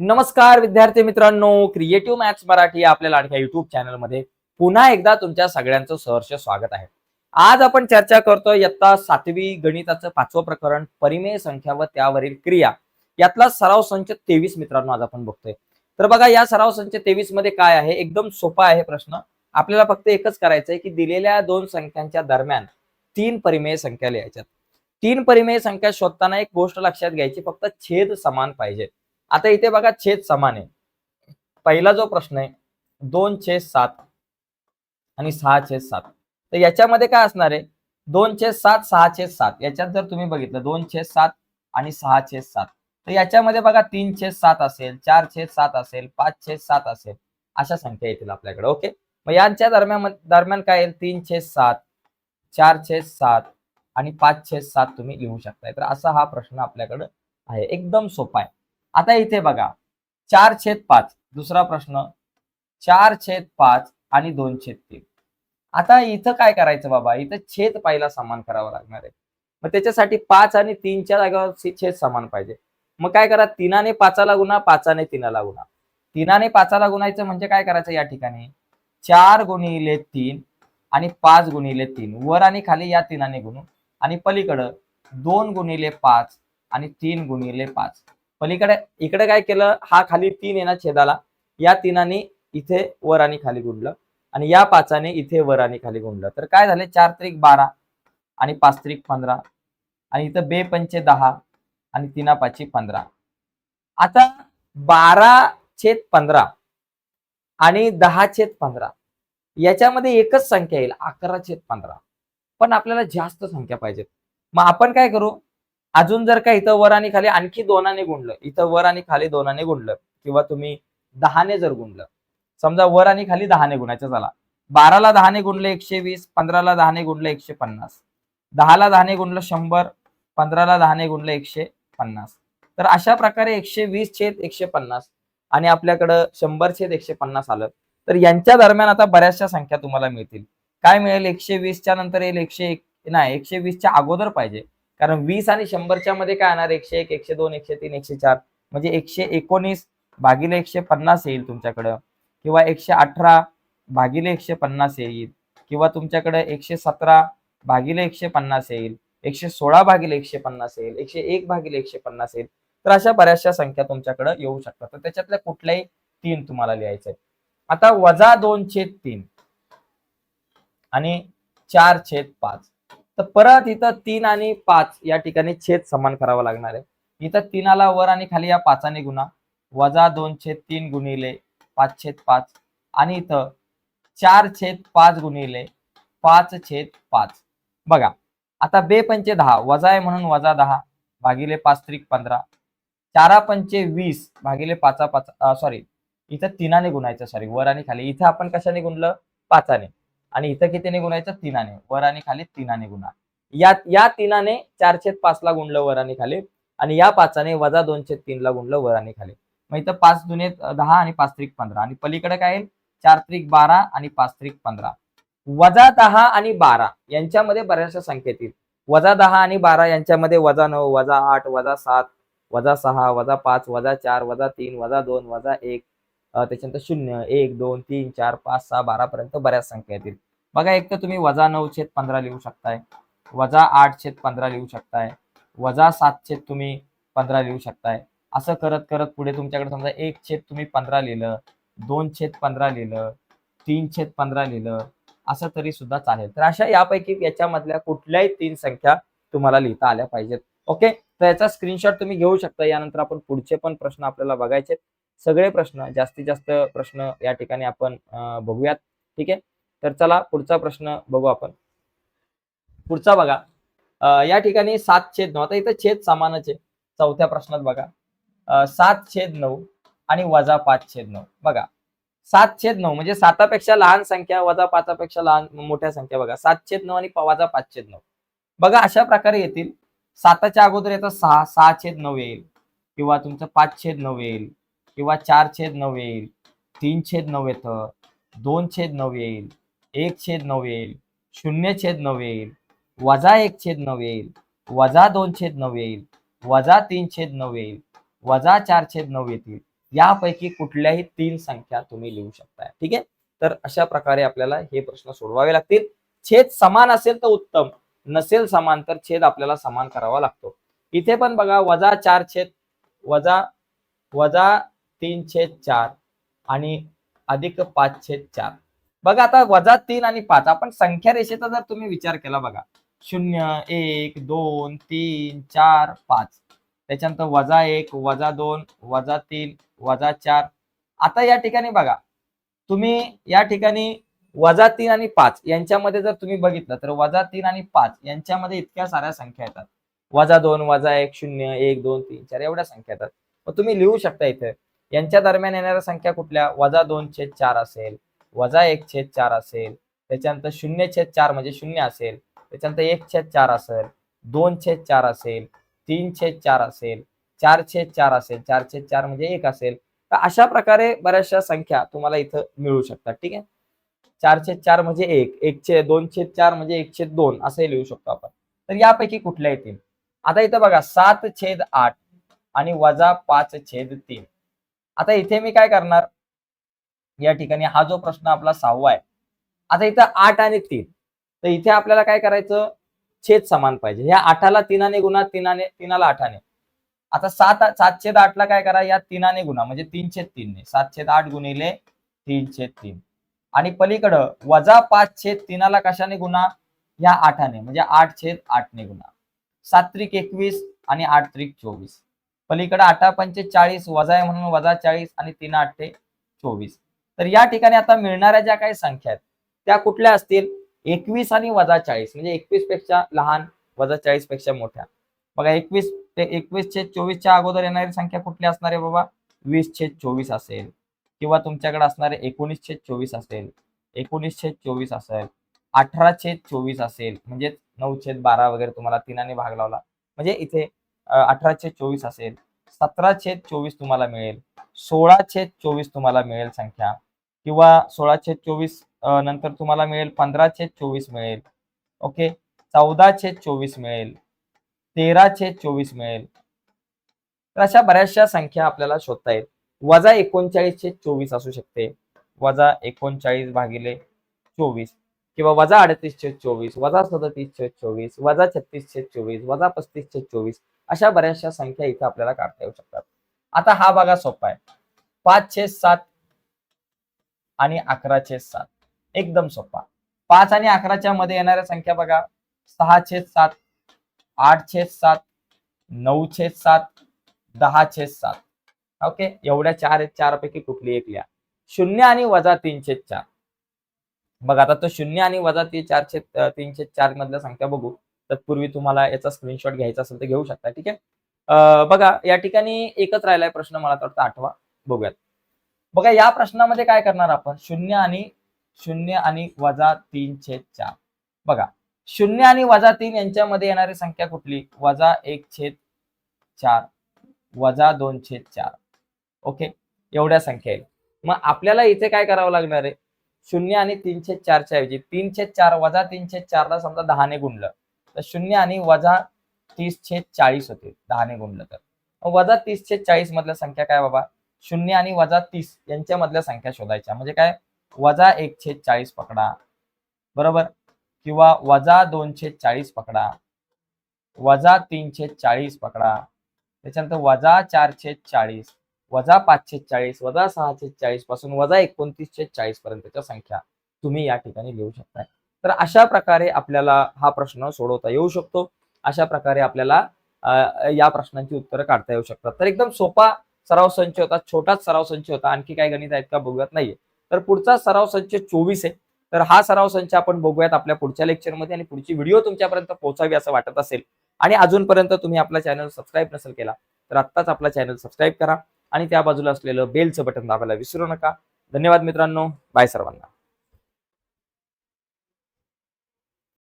नमस्कार विद्यार्थी मित्रांनो क्रिएटिव्ह मॅथ्स मराठी आपल्याला आपल्या लाडक्या युट्यूब चॅनलमध्ये पुन्हा एकदा तुमच्या सगळ्यांचं सहर्ष स्वागत आहे. आज आपण चर्चा करतोय इयत्ता सातवी गणिताचं पाचवं प्रकरण परिमेय संख्या व त्यावरील क्रिया. यातला सराव संच तेवीस मित्रांनो आज आपण बघतोय. तर बघा या सराव संच तेवीसमध्ये काय आहे? एकदम सोपा आहे प्रश्न. आपल्याला फक्त एकच करायचंय की दिलेल्या दोन संख्यांच्या दरम्यान तीन परिमेय संख्या लिहायच्यात. तीन परिमेय संख्या शोधताना एक गोष्ट लक्षात घ्यायची फक्त छेद समान पाहिजे आता इथे बघा छेद समान आहे. पहिला जो प्रश्न आहे दोन छेद सात आणि सहा छेद सात. तर याच्यामध्ये काय असणार आहे? दोन छेद सात सहा छेद सात. याच्यात जर तुम्ही बघितलं दोन छेद सात आणि सहा छेद सात. तर याच्यामध्ये बघा तीन छेद सात असेल चार छेद सात असेल पाच छेद सात असेल अशा संख्या येतील आपल्याकडे ओके? मग यांच्या दरम्यान दरम्यान काय येईल? तीन छेद सात चार छेद सात आणि पाच छेद सात तुम्ही लिहू शकताय. तर असा हा प्रश्न आपल्याकडे आहे. एकदम सोपा आहे. आता इथे बघा चार छेद पाच दुसरा प्रश्न. चार छेद पाच आणि दोन छेद तीन. आता इथं काय करायचं बाबा? इथं छेद पहिला समान करावा लागणार आहे. मग त्याच्यासाठी पाच आणि तीनच्या जागेवर छेद समान पाहिजे. मग काय करा? तीनाने पाचाला गुणा पाचाने तीनाला गुणा. तीनाने पाचाला गुणायचं म्हणजे काय करायचं या ठिकाणी? चार गुणिले तीन आणि पाच गुणिले तीन. वर आणि खाली या तीनाने गुणू. आणि पलीकडं दोन गुणिले पाच आणि तीन गुणिले पाच. पलीकडे इकडे काय केलं हा खाली तीन आहे ना छेदाला. या तीनाने इथे वर आणि खाली गुंडलं. आणि या पाचाने इथे वर आणि खाली गुंडलं. तर काय झाले? चार त्रिक बारा आणि पाच त्रिक पंधरा. आणि इथं बे पंचे दहा आणि तिना पाची पंधरा. आता बारा छेद पंधरा आणि दहा छेद पंधरा. याच्यामध्ये एकच संख्या येईल अकरा छेद पंधरा. पण आपल्याला जास्त संख्या पाहिजेत. मग आपण काय करू? अजून जर का इथं वर आणि खाली आणखी दोनाने गुणलं इथं वर आणि खाली दोनाने गुणलं किंवा तुम्ही दहाने जर गुणलं समजा वर आणि खाली दहाने गुणायचं झाला. बाराला दहाने गुणलं एकशे वीस पंधराला दहाने गुणलं एकशे पन्नास. दहाला दहाने गुणलं शंभर पंधराला दहाने गुणलं एकशे पन्नास. तर अशा प्रकारे एकशे वीस छेद एकशे पन्नास आणि आपल्याकडं शंभर छेद एकशे पन्नास आलं तर यांच्या दरम्यान आता बऱ्याचशा संख्या तुम्हाला मिळतील. काय मिळेल? एकशे वीसच्या नंतर येईल एकशे एक नाही एकशे वीसच्या अगोदर पाहिजे. कारण वीस आणि शंभरच्या मध्ये काय येणार एकशे एक एकशे दोन एकशे तीन एकशे चार. म्हणजे एकशे एकोणीस भागिले एकशे पन्नास येईल तुमच्याकडं. किंवा एकशे अठरा भागिले एकशे पन्नास येईल. किंवा तुमच्याकडे एकशे सतरा भागिले एकशे पन्नास येईल. एकशे सोळा भागिले एकशे पन्नास येईल. एकशे एक भागिले एकशे पन्नास येईल. तर अशा बऱ्याचशा संख्या तुमच्याकडे येऊ शकतात. तर त्याच्यातल्या कुठल्याही तीन तुम्हाला लिहायचे आता वजा दोन छेद तीन आणि चार छेद पाच. तर परत इथं तीन आणि पाच या ठिकाणी छेद समान करावा लागणार आहे. इथं तीनाला वर आणि खाली या पाचाने गुणा. वजा दोन छेद तीन गुणिले पाच छेद पाच. आणि इथं चार छेद पाच गुणिले पाच छेद पाच. बघा आता बे पंचे दहा वजा आहे म्हणून वजा दहा भागिले पाच त्रिक पंधरा. चारा पंचे वीस भागिले पाचा पाच सॉरी इथं तीनाने गुणायचं सॉरी वर आणि खाली. इथं आपण कशाने गुणलं? पाचाने. आणि इथं कितीने गुणायचं? तीनाने. वर आणि खाली तीनाने गुणा. या या तीनाने चारशे पाचला गुणलं वर आणि खाली आणि या पाचाने वजा दोनशे तीनला गुणलं वर आणि खाली. मग इथं पाच दुने दहा आणि पाच त्रिक पंधरा. आणि पलीकडे काय येईल? चार त्रिक बारा आणि पाच त्रिक पंधरा. वजा दहा आणि बारा यांच्यामध्ये बऱ्याचशा संख्या येतील वजा दहा आणि बारा यांच्यामध्ये वजा नऊ वजा आठ वजा सात वजा सहा वजा पाच वजा चार वजा तीन वजा दोन वजा एक त्याच्यानंतर शून्य एक दोन तीन चार पाच सहा बारा पर्यंत बऱ्याच संख्या येतील. बघा एक तर तुम्ही वजा नऊ छेद पंधरा लिहू शकताय. वजा आठ छेद पंधरा लिहू शकताय. वजा सात छेद तुम्ही पंधरा लिहू शकताय. असं करत करत पुढे तुमच्याकडे समजा एक छेद तुम्ही पंधरा लिहिलं दोन छेद पंधरा लिहिलं तीन छेद पंधरा लिहिलं असं तरी सुद्धा चालेल. तर अशा यापैकी याच्यामधल्या कुठल्याही तीन संख्या तुम्हाला लिहिता आल्या पाहिजेत. ओके? तर याचा स्क्रीनशॉट तुम्ही घेऊ शकता. यानंतर आपण पुढचे पण प्रश्न आपल्याला बघायचे सगळे प्रश्न जास्तीत जास्त प्रश्न या ठिकाणी आपण बघूयात. ठीक आहे? तर चला पुढचा प्रश्न बघू आपण. पुढचा बघा. या ठिकाणी सात छेद नऊ. आता इथं छेद समानच आहे. चौथ्या प्रश्नात बघा. सात छेद नऊ आणि वजा पाच छेद नऊ. बघा. सात छेद नऊ म्हणजे सातापेक्षा लहान संख्या वजा पाचापेक्षा लहान मोठ्या संख्या बघा. सात छेद नऊ आणि वजा पाच छेद नऊ. बघा अशा प्रकारे येतील. साताच्या अगोदर येतं सहा सहा छेद नऊ येईल. किंवा तुमचं पाच छेद नऊ येईल. किंवा चार छेद नऊ येईल तीन छेद नऊ येतं दोन छेद नऊ येईल एक छेद नऊ येईल शून्य छेद नऊ येईल वजा एक छेद नऊ येईल वजा दोन छेद नऊ येईल वजा तीन छेद नऊ येईल वजा चार छेद नऊ येतील. यापैकी कुठल्याही तीन संख्या तुम्ही लिहू शकताय. ठीक आहे? तर अशा प्रकारे आपल्याला हे प्रश्न सोडवावे लागतील. छेद समान असेल तर उत्तम. नसेल समान तर छेद आपल्याला समान करावा लागतो. इथे पण बघा वजा चार छेद वजा वजा तीन छेद चार आणि अधिक पाच छेद चार. बघा आता वजा तीन आणि पाच. आपण संख्या रेषेचा जर तुम्ही विचार केला बघा. शून्य एक दोन तीन चार पाच. त्याच्यानंतर वजा एक वजा दोन वजा तीन वजा चार. आता या ठिकाणी बघा. तुम्ही या ठिकाणी वजा तीन आणि पाच यांच्यामध्ये जर तुम्ही बघितलं तर वजा तीन आणि पाच यांच्यामध्ये इतक्या साऱ्या संख्या येतात. वजा दोन वजा एक शून्य एक दोन तीन चार एवढ्या संख्या येतात. मग तुम्ही लिहू शकता इथे. यांच्या दरम्यान येणाऱ्या संख्या कुठल्या वजा दोन छेद चार असेल वजा एक छेद चार असेल त्याच्यानंतर शून्य छेद चार म्हणजे शून्य असेल त्याच्यानंतर एक छेद चार असेल दोन छेद चार असेल तीन छेद चार असेल चार छेद चार असेल चार छेद चार म्हणजे एक असेल तर अशा प्रकारे बऱ्याचशा संख्या तुम्हाला इथं मिळू शकतात ठीक आहे चार छेद चार म्हणजे एक एक छेद दोन छेद चार म्हणजे एक छेद दोन असे लिहू शकतो आपण तर यापैकी कुठल्या येतील आता इथं बघा सात छेद आठ आणि वजा पाच छेद तीन आता इथे मी काय करणार? या ठिकाणी हा जो प्रश्न आपला सहावा आहे. आता इथं आठ आणि तीन. तर इथे आपल्याला काय करायचं? छेद समान पाहिजे. या आठाला तीनाने गुणा तीनाने तीनाला आठाने. आता सात सात छेद आठला काय करा? या तीनाने गुणा. म्हणजे तीन छेद तीनने. सात छेद आठ गुणिले तीन छेद तीन. आणि पलीकडं वजा पाच छेद तीनाला कशाने गुणा? या आठाने. म्हणजे आठ छेद आठने गुणा. सात त्रिक एकवीस आणि आठ त्रिक चोवीस. पलीकडे आठा पंचे चाळीस वजा आहे म्हणून वजा चाळीस आणि तीन आठे चोवीस. तर या ठिकाणी आता मिळणाऱ्या ज्या काही संख्या आहेत त्या कुठल्या असतील? एकवीस आणि वजा चाळीस. म्हणजे एकवीसपेक्षा लहान वजा चाळीसपेक्षा मोठ्या. बघा एकवीस ते एकवीस छेद चोवीसच्या अगोदर येणारी संख्या कुठली असणार आहे बाबा? वीस छेद चोवीस असेल. किंवा तुमच्याकडे असणारे एकोणीस छेद चोवीस असेल. एकोणीस छेद चोवीस असेल. अठरा छेद चोवीस असेल. म्हणजे नऊ छेद बारा वगैरे तुम्हाला तिनाने भाग लावला. म्हणजे इथे अठराशे चोवीस असेल सतरा छेद चोवीस तुम्हाला मिळेल सोळा छेद चोवीस तुम्हाला मिळेल संख्या किंवा सोळा छेद चोवीस नंतर तुम्हाला मिळेल पंधरा छेद चोवीस मिळेल ओके? चौदा छेद चोवीस मिळेल तेरा छेद चोवीस मिळेल. तर अशा बऱ्याचशा संख्या आपल्याला शोधता येईल. वजा एकोणचाळीस छेद चोवीस असू शकते. वजा एकोणचाळीस भागिले चोवीस किंवा वजा अडतीस छेद चोवीस वजा सदतीस छेद चोवीस वजा छत्तीस छेद चोवीस वजा पस्तीस छेद चोवीस अशा बऱ्याचशा संख्या इथे आपल्याला काढता येऊ शकतात. आता हा बघा सोपा आहे. पाच छेद सात आणि अकरा छे सात. एकदम सोपा. पाच आणि अकराच्या मध्ये येणाऱ्या संख्या बघा. सहा छेद सात आठ छेद सात नऊ छेद सात दहा छेद सात. ओके? एवढ्या चार चार पैकी कुठली एक लिहा. शून्य आणि वजा तीनशे चार. बघा आता तो शून्य आणि वजा ती चारशे तीनशे चार मधल्या संख्या बघू. तत्पूर्वी तुम्हाला याचा स्क्रीनशॉट घ्यायचा असेल तर घेऊ शकता ठीक आहे? बघा या ठिकाणी एकच राहिलाय प्रश्न मला तर वाटतं आठवा. बघूयात. बघा या प्रश्नामध्ये काय करणार आपण? शून्य आणि शून्य आणि वजा तीन छेद चार. बघा शून्य आणि वजा तीन यांच्यामध्ये येणारी संख्या कुठली? वजा एक छेद चार. वजा दोन छेद चार. ओके? एवढ्या संख्या आहेत. मग आपल्याला इथे काय करावं लागणार आहे? शून्य आणि तीनशे चारच्या ऐवजी तीनशे चार वजा तीनशे चारला समजा दहाने गुणलं. तर शून्य आणि वजा तीस छेद चाळीस होते दहाने गुणलं तर. वजा तीस छेद चाळीस मधल्या संख्या काय बाबा? शून्य आणि वजा तीस यांच्या मधल्या संख्या शोधायच्या. म्हणजे काय? वजा एक छेद चाळीस पकडा. बरोबर? किंवा वजा दोन छेद चाळीस पकडा. वजा तीन छेद चाळीस पकडा. त्याच्यानंतर वजा चार छेद चाळीस वजा पाच चाळीस वजा सहा चाळीसपासून वजा एकोणतीस चाळीस पर्यंतच्या संख्या तुम्ही या ठिकाणी लिहू शकता तर अशा प्रकारे आपल्याला हा प्रश्न सोडवता येऊ शकतो. अशा प्रकारे आपल्याला या प्रश्नांची उत्तरं काढता येऊ शकतात. तर एकदम सोपा सराव संच होता. छोटाच सराव संच होता. आणखी काय गणित आहेत का बघूयात? नाहीये. तर पुढचा सराव संच चोवीस आहे. तर हा सराव संच आपण बघूयात आपल्या पुढच्या लेक्चरमध्ये आणि पुढची व्हिडिओ तुमच्यापर्यंत पोहोचावी असं वाटत असेल. आणि अजूनपर्यंत तुम्ही आपला चॅनल सबस्क्राईब नसेल केला तर आत्ताच आपला चॅनल सबस्क्राईब करा. आणि त्या बाजूला असलेलं बेलचं बटन दाबायला विसरू नका. धन्यवाद मित्रांनो. बाय सर्वांना.